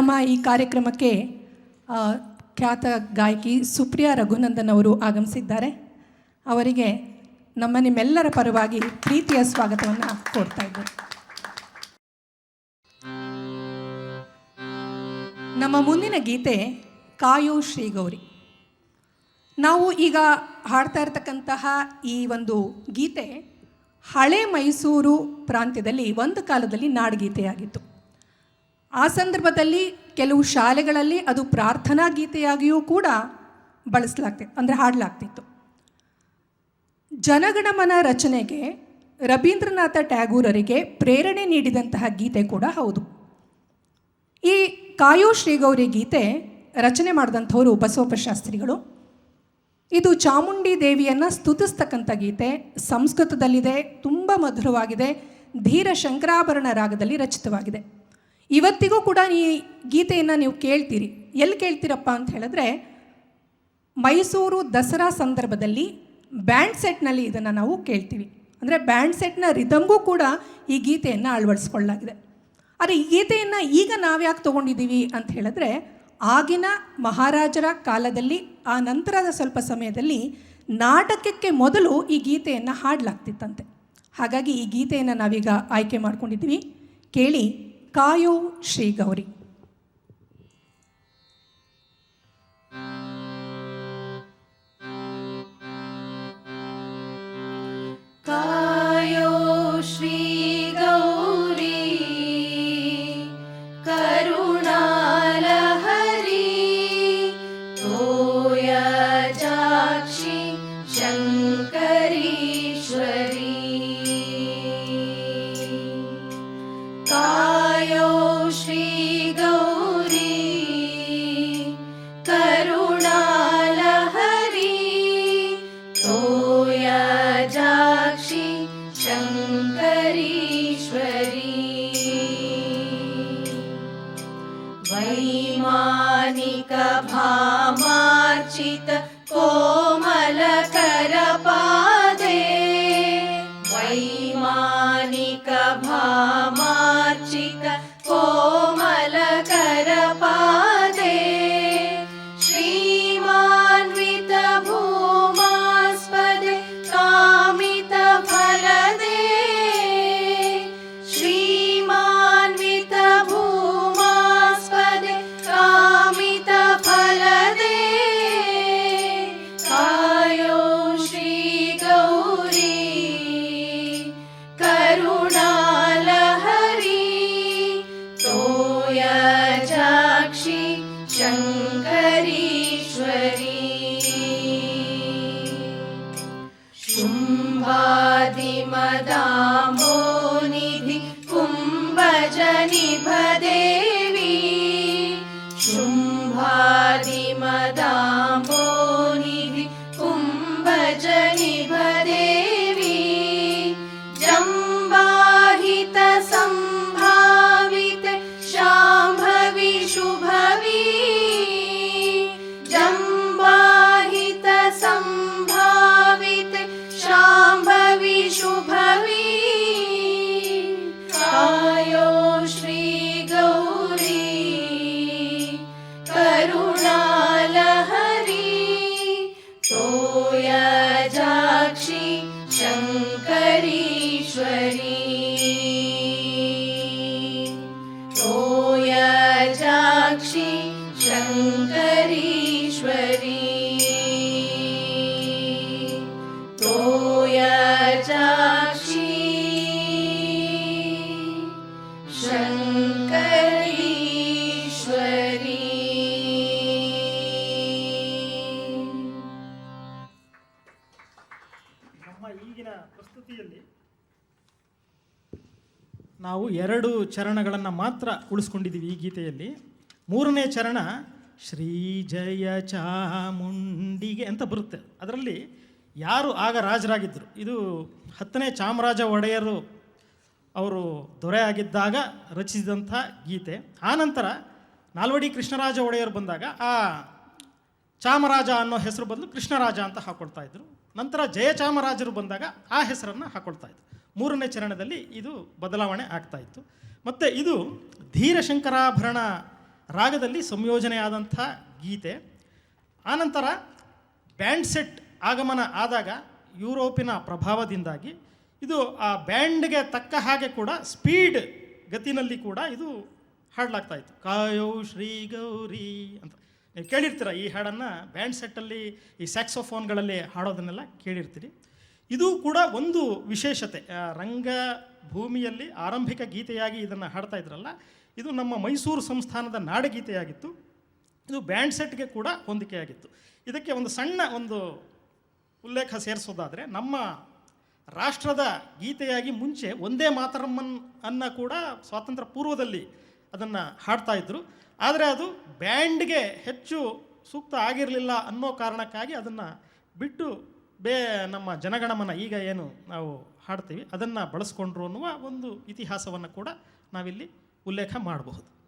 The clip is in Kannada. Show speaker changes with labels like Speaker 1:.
Speaker 1: ನಮ್ಮ ಈ ಕಾರ್ಯಕ್ರಮಕ್ಕೆ ಖ್ಯಾತ ಗಾಯಕಿ ಸುಪ್ರಿಯಾ ರಘುನಂದನ್ ಅವರು ಆಗಮಿಸಿದ್ದಾರೆ. ಅವರಿಗೆ ನಮ್ಮ ನಿಮ್ಮೆಲ್ಲರ ಪರವಾಗಿ ಪ್ರೀತಿಯ ಸ್ವಾಗತವನ್ನು ಕೋರ್ತಾ ಇದ್ದಾರೆ ನಮ್ಮ ಮುಂದಿನ ಗೀತೆ ಕಾಯೋ ಶ್ರೀಗೌರಿ ನಾವು ಈಗ ಹಾಡ್ತಾ ಇರತಕ್ಕಂತಹ ಈ ಒಂದು ಗೀತೆ ಹಳೆ ಮೈಸೂರು ಪ್ರಾಂತ್ಯದಲ್ಲಿ ಒಂದು ಕಾಲದಲ್ಲಿ ನಾಡಗೀತೆಯಾಗಿತ್ತು. ಆ ಸಂದರ್ಭದಲ್ಲಿ ಕೆಲವು ಶಾಲೆಗಳಲ್ಲಿ ಅದು ಪ್ರಾರ್ಥನಾ ಗೀತೆಯಾಗಿಯೂ ಕೂಡ ಬಳಸಲಾಗ್ತಿತ್ತು ಅಂದರೆ ಹಾಡಲಾಗ್ತಿತ್ತು. ಜನಗಣಮನ ರಚನೆಗೆ ರವೀಂದ್ರನಾಥ ಟ್ಯಾಗೂರರಿಗೆ ಪ್ರೇರಣೆ ನೀಡಿದಂತಹ ಗೀತೆ ಕೂಡ ಹೌದು. ಈ ಕಾಯೋ ಶ್ರೀಗೌರಿ ಗೀತೆ ರಚನೆ ಮಾಡಿದಂಥವರು ಬಸವಪ್ಪ ಶಾಸ್ತ್ರಿಗಳು ಇದು ಚಾಮುಂಡಿ ದೇವಿಯನ್ನು ಸ್ತುತಿಸ್ತಕ್ಕಂಥ ಗೀತೆ, ಸಂಸ್ಕೃತದಲ್ಲಿದೆ, ತುಂಬ ಮಧುರವಾಗಿದೆ, ಧೀರ ಶಂಕರಾಭರಣ ರಾಗದಲ್ಲಿ ರಚಿತವಾಗಿದೆ. ಇವತ್ತಿಗೂ ಕೂಡ ಈ ಗೀತೆಯನ್ನು ನೀವು ಕೇಳ್ತೀರಿ. ಎಲ್ಲಿ ಕೇಳ್ತೀರಪ್ಪ ಅಂತ ಹೇಳಿದ್ರೆ, ಮೈಸೂರು ದಸರಾ ಸಂದರ್ಭದಲ್ಲಿ ಬ್ಯಾಂಡ್ ಸೆಟ್ನಲ್ಲಿ ಇದನ್ನು ನಾವು ಕೇಳ್ತೀವಿ. ಅಂದರೆ ಬ್ಯಾಂಡ್ ಸೆಟ್ನ ರಿದಮ್ಗೂ ಕೂಡ ಈ ಗೀತೆಯನ್ನು ಅಳವಡಿಸ್ಕೊಳ್ಳಲಾಗಿದೆ. ಆದರೆ ಈ ಗೀತೆಯನ್ನು ಈಗ ನಾವ್ಯಾಕೆ ತೊಗೊಂಡಿದ್ದೀವಿ ಅಂತ ಹೇಳಿದ್ರೆ, ಆಗಿನ ಮಹಾರಾಜರ ಕಾಲದಲ್ಲಿ, ಆ ನಂತರದ ಸ್ವಲ್ಪ ಸಮಯದಲ್ಲಿ ನಾಟಕಕ್ಕೆ ಮೊದಲು ಈ ಗೀತೆಯನ್ನು ಹಾಡಲಾಗ್ತಿತ್ತಂತೆ. ಹಾಗಾಗಿ ಈ ಗೀತೆಯನ್ನು ನಾವೀಗ ಆಯ್ಕೆ ಮಾಡ್ಕೊಂಡಿದ್ದೀವಿ. ಕೇಳಿ ಕಾಯೋ ಶ್ರೀ ಗೌರಿ.
Speaker 2: the सदा शङ्करी। ನಾವು ಎರಡು ಚರಣಗಳನ್ನು ಮಾತ್ರ ಉಳಿಸ್ಕೊಂಡಿದ್ದೀವಿ ಈ ಗೀತೆಯಲ್ಲಿ. ಮೂರನೇ ಚರಣ, ಶ್ರೀ ಜಯ ಚಾಮುಂಡಿಗೆ ಅಂತ ಬರುತ್ತೆ. ಅದರಲ್ಲಿ ಯಾರು ಆಗ ರಾಜರಾಗಿದ್ದರು ಇದು ಹತ್ತನೇ ಚಾಮರಾಜ ಒಡೆಯರು ಅವರು ದೊರೆ ಆಗಿದ್ದಾಗ ರಚಿಸಿದಂಥ ಗೀತೆ. ಆನಂತರ ನಾಲ್ವಡಿ ಕೃಷ್ಣರಾಜ ಒಡೆಯರು ಬಂದಾಗ ಆ ಚಾಮರಾಜ ಅನ್ನೋ ಹೆಸರು ಬದಲು ಕೃಷ್ಣರಾಜ ಅಂತ ಹಾಕೊಳ್ತಾ ಇದ್ರು. ನಂತರ ಜಯಚಾಮರಾಜರು ಬಂದಾಗ ಆ ಹೆಸರನ್ನು ಹಾಕೊಳ್ತಾ ಇದ್ರು. ಮೂರನೇ ಚರಣದಲ್ಲಿ ಇದು ಬದಲಾವಣೆ ಆಗ್ತಾ ಇತ್ತು. ಮತ್ತು ಇದು ಧೀರಶಂಕರಾಭರಣ
Speaker 3: ರಾಗದಲ್ಲಿ ಸಂಯೋಜನೆಯಾದಂಥ ಗೀತೆ. ಆನಂತರ ಬ್ಯಾಂಡ್ ಸೆಟ್ ಆಗಮನ ಆದಾಗ ಯುರೋಪಿನ ಪ್ರಭಾವದಿಂದಾಗಿ ಇದು ಆ ಬ್ಯಾಂಡ್ಗೆ ತಕ್ಕ ಹಾಗೆ ಕೂಡ ಸ್ಪೀಡ್ ಗತಿನಲ್ಲಿ ಕೂಡ ಇದು ಹಾಡಲಾಗ್ತಾ ಇತ್ತು. ಕಾಯೋ ಶ್ರೀ ಗೌರಿ ಅಂತ. ನೀವು ಕೇಳಿರ್ತೀರ ಈ ಹಾಡನ್ನು ಬ್ಯಾಂಡ್ ಸೆಟ್ಟಲ್ಲಿ ಈ ಸ್ಯಾಕ್ಸೋಫೋನ್ಗಳಲ್ಲಿ ಹಾಡೋದನ್ನೆಲ್ಲ ಕೇಳಿರ್ತೀರಿ. ಇದು ಕೂಡ ಒಂದು ವಿಶೇಷತೆ. ರಂಗ ಭೂಮಿಯಲ್ಲಿ ಆರಂಭಿಕ ಗೀತೆಯಾಗಿ ಇದನ್ನು ಹಾಡ್ತಾ ಇದ್ರಲ್ಲ, ಇದು ನಮ್ಮ ಮೈಸೂರು ಸಂಸ್ಥಾನದ ನಾಡಗೀತೆಯಾಗಿತ್ತು. ಇದು ಬ್ಯಾಂಡ್ ಸೆಟ್ಗೆ ಕೂಡ ಹೊಂದಿಕೆಯಾಗಿತ್ತು. ಇದಕ್ಕೆ ಒಂದು ಸಣ್ಣ ಒಂದು ಉಲ್ಲೇಖ ಸೇರಿಸೋದಾದರೆ, ನಮ್ಮ ರಾಷ್ಟ್ರದ ಗೀತೆಯಾಗಿ ಮುಂಚೆ ಒಂದೇ ಮಾತರಮ್ಮನ್ ಅನ್ನ ಕೂಡ ಸ್ವಾತಂತ್ರ್ಯ ಪೂರ್ವದಲ್ಲಿ ಅದನ್ನು ಹಾಡ್ತಾ ಇದ್ದರು ಆದರೆ ಅದು ಬ್ಯಾಂಡ್ಗೆ ಹೆಚ್ಚು ಸೂಕ್ತ ಆಗಿರಲಿಲ್ಲ ಅನ್ನೋ ಕಾರಣಕ್ಕಾಗಿ ಅದನ್ನು ಬಿಟ್ಟು ಬೇ ನಮ್ಮ ಜನಗಣಮನ ಈಗ ಏನು ನಾವು ಹಾಡ್ತೀವಿ ಅದನ್ನು ಬಳಸ್ಕೊಂಡ್ರು ಅನ್ನುವ ಒಂದು ಇತಿಹಾಸವನ್ನು ಕೂಡ ನಾವಿಲ್ಲಿ ಉಲ್ಲೇಖ ಮಾಡಬಹುದು.